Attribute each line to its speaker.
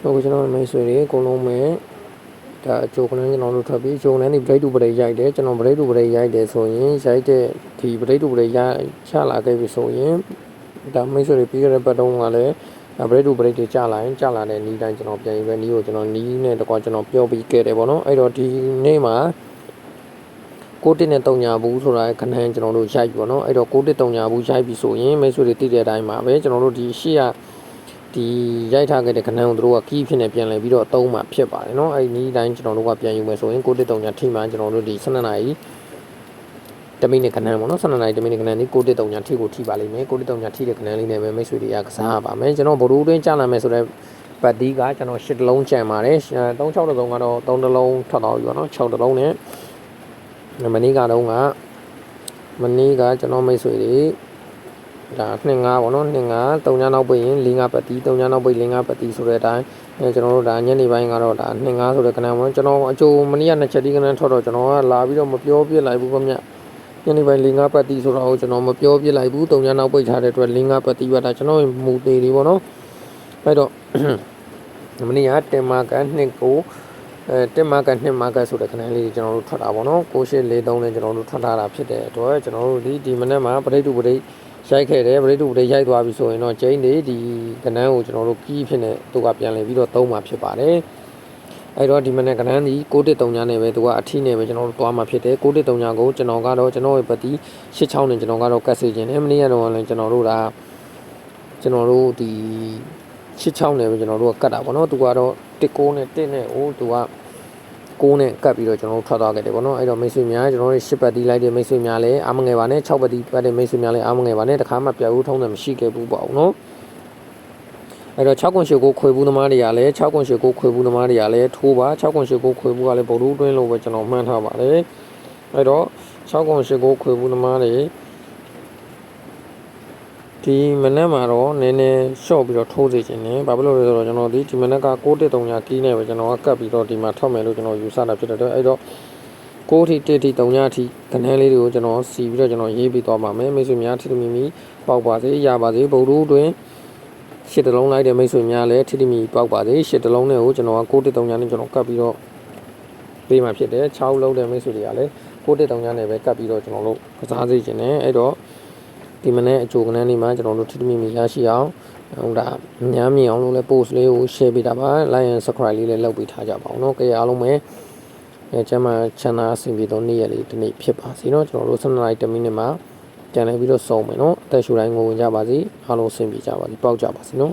Speaker 1: ဟုတ်ကဲ့ကျွန်တော်မိတ်ဆွေတွေအကုန်လုံးပဲဒါအကျိုးကလည်းကျွန်တော်တို့ထွက်ပြီးအကျိုးကလည်းဒီ break to break ရိုက်တယ်ကျွန်တော် break to break ရိုက်တယ်ဆိုရင်ရိုက်တဲ့ဒီ break to break ရချလာခဲ့ပြီဆိုရင်ဒါမိတ်ဆွေတွေပြီးခဲ့တဲ့ပတ်တုန်းကလည်း break to break တွေကြာလာရင်ကြာလာတဲ့နီးတိုင်းကျွန်တော်ပြန်ယူပဲနီးကိုကျွန်တော်နီးနဲ့တကွာကျွန်တော်ပြောပြီးခဲ့တယ်ပေါ့နော်အဲ့တော့ဒီနေ့မှာကိုတစ်နဲ့တုံညာဘူးဆိုတာခဏကျွန်တော်တို့ရိုက်ပြီပေါ့နော်အဲ့တော့ကိုတစ်တုံညာဘူးရိုက်ပြီဆိုရင်မိတ်ဆွေတွေသိတဲ့အတိုင်းပါပဲကျွန်တော်တို့ဒီရှေ့က ဒီရိုက်ထားခဲ့တဲ့ခဏကိုတို့ကကီးဖြစ်နေပြန်လဲပြီးတော့အသုံးမှဖြစ်ပါတယ်เนาะအဲ့ဒီနီးတိုင်းကျွန်တော်တို့ကပြန်ယူမယ်ဆိုရင်6.3ညထိမှကျွန်တော်တို့ဒီ12နာရီတမိနစ်ခဏပေါ့နော်12နာရီတမိနစ်ခဏဒီ6.3ညထိကိုထိပါလိမ့်မယ်6.3ညထိတဲ့ခဏလေးနဲ့ပဲမိတ်ဆွေတွေကကစားရပါမယ်ကျွန်တော်ဘိုးတို့တွင်းကြာလာမယ်ဆိုတော့ပတ်ဒီကကျွန်တော်8တလုံးကြံပါတယ်36တလုံးကတော့3တလုံးထွက်သွားပြီပေါ့နော်6တလုံးနဲ့မနေ့ကတော့ကမနေ့ကကျွန်တော်မိတ်ဆွေတွေ ဒါ2 5ပေါ့နော်2 5 3ညနောက်ပိတ်ရင်4 5ပတ်တီ3ညနောက်ပိတ်4 5ပတ်တီဆိုတဲ့အတိုင်းအဲကျွန်တော်တို့ဒါညနေပိုင်းကတော့ဒါ2 5ဆိုတဲ့ကဏ္ဍပေါ့ကျွန်တော်အကျိုးမနေ့ကနှစ်ချက်ဒီကဏ္ဍထွက်တော့ကျွန်တော်ကလာပြီးတော့မပြောပြလိုက်ဘူးခင်ဗျညနေပိုင်း4 5ပတ်တီဆိုတော့ကျွန်တော်မပြောပြလိုက်ဘူး3ညနောက်ပိတ်ထားတဲ့အတွက်4 5ပတ်တီပဲဒါကျွန်တော်မူသေးလေးပေါ့နော်အဲ့တော့မနေ့ကတင်မာကန်2ကိုအဲတင်မာကန်2မာကန်ဆိုတဲ့ခဏလေးတွေကျွန်တော်တို့ထွက်တာပေါ့နော်6843နဲ့ကျွန်တော်တို့ထွက်ထားတာဖြစ်တဲ့အတွက်ကျွန်တော်တို့ဒီဒီမနေ့မှာပရိတ်တူပရိတ် ရိုက်ခဲ့တယ်ဗရိတ်တူဗရိတ်ရိုက်သွားပြီဆိုရင်တော့ကျင်းတွေဒီကနန်းကိုကျွန်တော်တို့ကီးဖြစ်နေသူကပြန်လည်ပြီးတော့သုံးမှာဖြစ်ပါတယ်အဲ့တော့ဒီမနေ့ကနန်းဒီ613ညနဲ့ပဲသူကအထီးနဲ့ပဲကျွန်တော်တို့သွားမှာဖြစ်တယ်613ညကိုကျွန်တော်ကတော့ကျွန်တော်ရဲ့ပတိ86နဲ့ကျွန်တော်ကတော့ကတ်စေခြင်းနဲ့မနေ့ကတော့လည်းကျွန်တော်တို့ဒါကျွန်တော်တို့ဒီ86နဲ့ပဲကျွန်တော်တို့ကကတ်တာပေါ့နော်သူကတော့19နဲ့1နဲ့ဟိုသူက 6နဲ့ကတ်ပြီးတော့ကျွန်တော်တို့ထွက်သွားခဲ့တယ်ပေါ့နော်အဲ့တော့မိတ်ဆွေများကျွန်တော်တို့10ပတ်တီးလိုက်တဲ့မိတ်ဆွေများလည်းအားမငယ်ပါနဲ့6ပတ်တီးပတ်တဲ့မိတ်ဆွေများလည်းအားမငယ်ပါနဲ့တခါမှပြတ်ဦးထုံးတယ်မရှိခဲ့ဘူးပေါ့နော်အဲ့တော့6ကွန်ရှေကိုခွေဘူးသမားတွေကလည်း6ကွန်ရှေကိုခွေဘူးသမားတွေကလည်းထိုးပါ6ကွန်ရှေကိုခွေဘူးကလည်းဗုဒ္ဓတွင်းလို့ပဲကျွန်တော်မှန်းထားပါတယ်အဲ့တော့6ကွန်ရှေကိုခွေဘူးသမားတွေ ဒီမနက်မှာတော့နည်းနည်းရှော့ပြီးတော့ထိုးစေခြင်းနဲ့ဘာဖြစ်လို့လဲဆိုတော့ကျွန်တော်ဒီဒီမနက်က6.3ညကီးနေပဲကျွန်တော်ကကတ်ပြီးတော့ဒီမှာထောက်မယ်လို့ကျွန်တော်ယူဆတာဖြစ်တဲ့အတွက်အဲ့တော့ကိုထိ1ထိ3ညအထိကနန်းလေးတွေကိုကျွန်တော်စီပြီးတော့ကျွန်တော်ရေးပြီးသွားပါမယ်မိတ်ဆွေများထိတမီမီပေါက်ပါစေရပါစေဗုဒ္ဓတွင်ရှစ်တလုံးလိုက်တဲ့မိတ်ဆွေများလည်းထိတမီပေါက်ပါစေရှစ်တလုံးနဲ့ကိုကျွန်တော်က6.3ညနဲ့ကျွန်တော်ကတ်ပြီးတော့ပေးမှဖြစ်တယ်6လုံးတဲ့မိတ်ဆွေတွေကလည်း6.3ညနဲ့ပဲကတ်ပြီးတော့ကျွန်တော်တို့ကစားစေခြင်းနဲ့အဲ့တော့ ဒီမနေ့အကြိုကနန်းလေးမှာကျွန်တော်တို့ထိထိမိမိရရှိအောင်ဟိုဒါများမြင်အောင်လို့လည်း post လေးကို share ပေးတာပါ like and subscribe လေးလည်းလုပ်ပေးထားကြပါအောင်เนาะကြရအားလုံးပဲအဲကျမ channel အဆင်ပြေတော့နေ့ရက်လေးဒီနေ့ဖြစ်ပါစေเนาะကျွန်တော်တို့7 night 10 minute မှာကြံလိုက်ပြီးတော့စုံမယ်เนาะအသက်ရှူတိုင်းကိုဝင်ကြပါစေအားလုံးအဆင်ပြေကြပါစေပေါက်ကြပါစေเนาะ